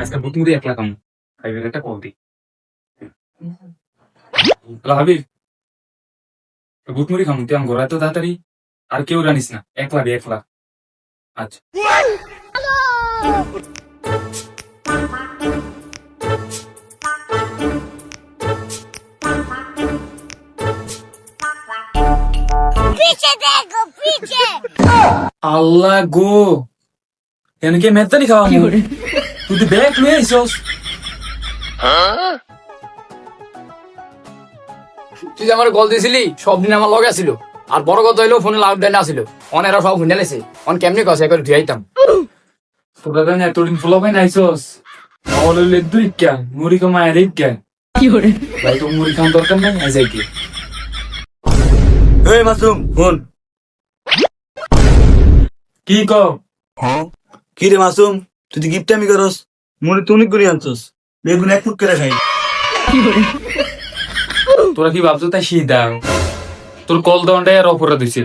আজকে ভূত মুড়ি একলা কামু। হাবিবের একটা কল দিই। হাবিব। ভূত মুড়ি খামু তুই আমার তো তাড়াতাড়ি? আর কেউ জানিস না। একলা বে একলা। আচ্ছা। আল্লাহ গো। এনকে মেদানি খাওয়া তুই তো ব্যাগ লয়ে আইসস তুই যে আমার কল দিছিলি সব দিন আমার লগে ছিল আর বড় কথা হইল ফোনে লাউড ডাইন আসিল অন এরা সব শুনে লেছে। অন কেমনি কসে করে ধুই আইতাম। তোরা জানি এতদিন ফুলো ভাই নাইসস আমার লেদু ইক্কা মুড়ি কমা এর ইক্কা ভাই তো মুড়ি খাওয়ার দরকার নাই? আই যাই কি এই মাসুম ফোন কি কও? কি রে মাসুম? তুই তো গিফট আমি করস মনে তুই করে আনছস। বেগুন এক ফুট করে খাই। তোরা কি ভাবছ তাই শীত দাও? তোর কল দেওয়াটাই আর অপরাধ হয়েছে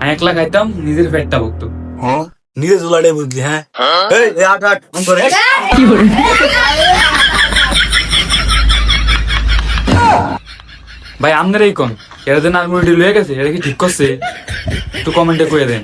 আমি একলা খাইতাম নিজের পেটটা ভুগতো। নিজে জোলাডে বুঝলি হ্যাঁ? এই এই আট আট করে ভাই আমনের এই কোন? এরা যে নারমুড়ি লয়ে গেছে এটা কি ঠিক করছে? একটু কমেন্টে করে দেন।